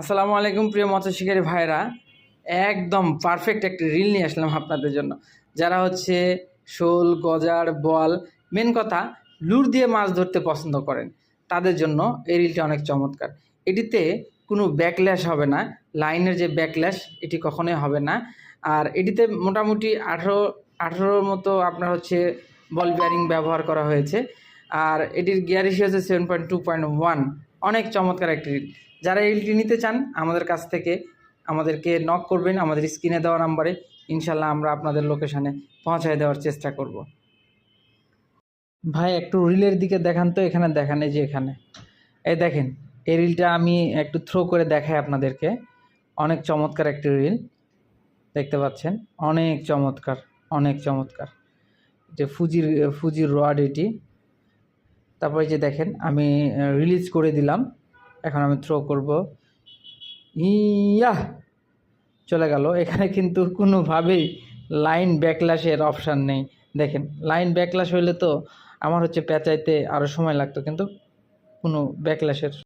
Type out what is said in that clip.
আসসালামু আলাইকুম প্রিয় মৎস্য শিকারী ভাইরা একদম পারফেক্ট একটা রিল নিয়ে আসলাম আপনাদের জন্য। যারা হচ্ছে শোল, গজার বল মেন কথা, লুর দিয়ে মাছ ধরতে পছন্দ করেন, তাদের জন্য এই রিলটা অনেক চমৎকার। এটিতে কোনো ব্যাকল্যাশ হবে না, লাইনের যে ব্যাকল্যাশ এটি কখনোই হবে না। আর এটিতে মোটামুটি আঠেরো আঠেরোর মতো আপনার হচ্ছে বল বিয়ারিং ব্যবহার করা হয়েছে। আর এটির গিয়ার হিসেবে হচ্ছে seven point two point one অনেক চমৎকার একটি রিল যারা এই রিলটি নিতে চান, আমাদের কাছ থেকে আমাদেরকে নক করবেন, আমাদের স্ক্রিনে দেওয়া নাম্বারে। ইনশাল্লাহ আমরা আপনাদের লোকেশানে পৌঁছায় দেওয়ার চেষ্টা করব। ভাই, একটু রিলের দিকে দেখান তো, এখানে দেখান, এই যে এখানে। এই দেখেন, এই রিলটা আমি একটু থ্রো করে দেখাই আপনাদেরকে। অনেক চমৎকার একটি রিল দেখতে পাচ্ছেন? অনেক চমৎকার অনেক চমৎকার। যে ফুজির ফুজির রড এটি। তারপরে যে দেখেন, আমি রিলিজ করে দিলাম। এখন আমি থ্রো করব। ইয়া চলে গেল। এখানে কিন্তু কোনোভাবেই লাইন ব্যাকলাসের অপশান নেই। দেখেন লাইন ব্যাকলাস হইলে তো আমার হচ্ছে পেঁচাইতে আরও সময় লাগতো, কিন্তু কোনো ব্যাকলাসের